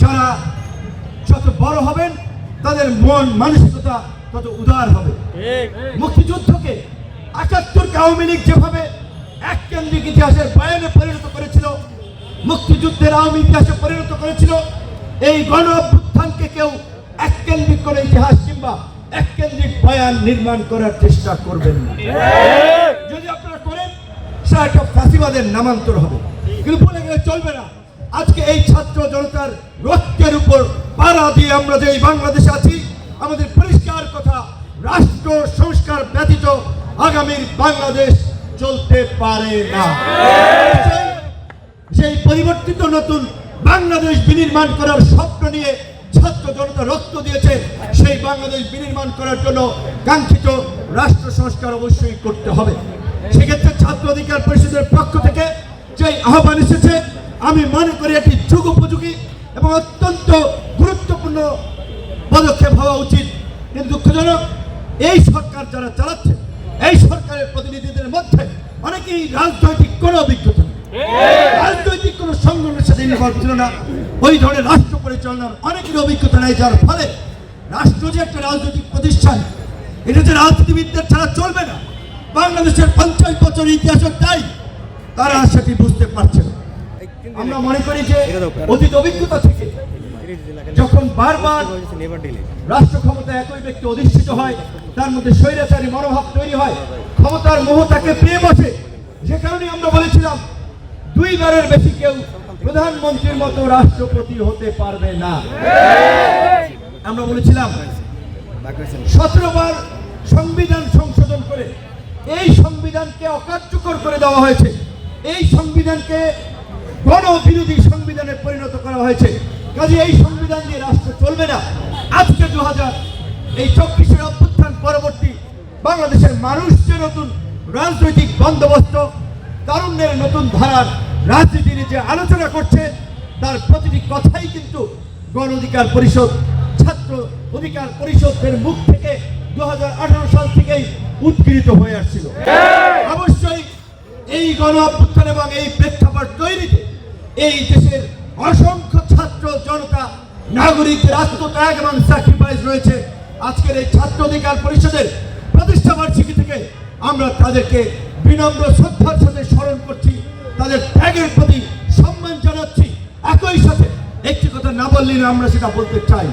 যারা যত বড় হবেন তাদের মন মানসিকতা তত উদার হবে। মুক্তিযুদ্ধকে একাত্তরকে আওয়ামী লীগ যেভাবে এক কেন্দ্রিক ইতিহাসের বয়ানে পরিণত করেছিল মুক্তিযুদ্ধের আওয়ামী ইতিহাসে পরিণত করেছিল এই গণ অভ্যুত্থানকে কেউ এক কেন্দ্রিক করে ইতিহাস কিংবা এক কেন্দ্রিক বয়ান নির্মাণ করার চেষ্টা করবেন না। যদি আপনারা করেন সেটা একটা ফাঁসিবাদের নামান্তর হবে। কিন্তু বলে গেলে চলবে না। আজকে এই ছাত্র জনতার রক্তের উপর পাড়া দিয়ে আমরা যে এই বাংলাদেশে আছি, আমাদের পরিষ্কার কথা, রাষ্ট্র সংস্কার ব্যতীত আগামীর বাংলাদেশ চলতে পারে না। সেই- পরিবর্তিত নতুন বাংলাদেশ বিনির্মাণ করার স্বপ্ন নিয়ে ছাত্র জনতা রক্ত দিয়েছে, সেই বাংলাদেশ বিনির্মাণ করার জন্য কাঙ্ক্ষিত রাষ্ট্র সংস্কার অবশ্যই করতে হবে। সেক্ষেত্রে ছাত্র অধিকার পরিষদের পক্ষ থেকে যে আহ্বান এসেছে আমি মনে করি এটি যুগ উপযোগী এবং অত্যন্ত গুরুত্বপূর্ণ পদক্ষেপ হওয়া উচিত। কিন্তু দুঃখজনক, এই সরকার যারা চালাচ্ছে, এই সরকারের প্রতিনিধিদের মধ্যে অনেকেই রাজনৈতিক কোনো অভিজ্ঞতা রাজনৈতিক কোনো সংগঠনের সাথে ইনভলভ ছিল না। ওই ধরনের রাষ্ট্র পরিচালনার অনেকের অভিজ্ঞতা নেই, যার ফলে রাষ্ট্র যে একটা রাজনৈতিক প্রতিষ্ঠান, এটা যে রাজনীতিবিদদের ছাড়া চলবে না। বাংলাদেশের পঞ্চাশ বছর ইতিহাসের তাই তারা সেটি বুঝতে পারছে না। আমরা মনে করি যে অতীত অভিজ্ঞতা থেকে যখন বারবার রাষ্ট্র ক্ষমতা একই ব্যক্তি অধিষ্ঠিত হয়, তার মধ্যে স্বৈরাচারী মনোভাব তৈরি হয়, ক্ষমতার মোহ তাকে পেয়ে বসে। যে কারণে আমরা বলেছিলাম, দুইবারের বেশি কেউ প্রধানমন্ত্রীর মতো রাষ্ট্রপতি হতে পারবে না। আমরা বলেছিলাম, সতেরো বার সংবিধান সংশোধন করে এই সংবিধানকে অকার্যকর করে দেওয়া হয়েছে। এই সংবিধানকে গণবিরোধী সংবিধানে পরিণত করা হয়েছে। কাজে এই সংবিধান দিয়ে রাষ্ট্র চলবে না। আজকে দু হাজার এই চব্বিশের অভ্যুত্থান পরবর্তী বাংলাদেশের মানুষ যে নতুন রাজনৈতিক বন্দোবস্ত তারুণ্যের নতুন ধারার রাজনীতি নিয়ে যে আলোচনা করছে তার প্রতিটি কথাই কিন্তু গণ অধিকার পরিষদ ছাত্র অধিকার পরিষদের মুখ থেকে দু হাজার আঠারো সাল থেকেই উৎকৃত হয়ে আসছিল। অবশ্যই এই গণ অভ্যুত্থান এবং এই প্রেক্ষাপট তৈরিতে এই দেশের অসংখ্য ছাত্র, জনতা নাগরিকদের ত্যাগ এবং স্যাক্রিফাইস রয়েছে। আজকের এই ছাত্র অধিকার পরিষদের প্রতিষ্ঠা বার্ষিকী থেকে আমরা তাদেরকে বিনম্র শ্রদ্ধার সাথে স্মরণ করছি, তাদের ত্যাগের প্রতি সম্মান জানাচ্ছি। একই সাথে একটি কথা না বললে আমরা সেটা বলতে চাই।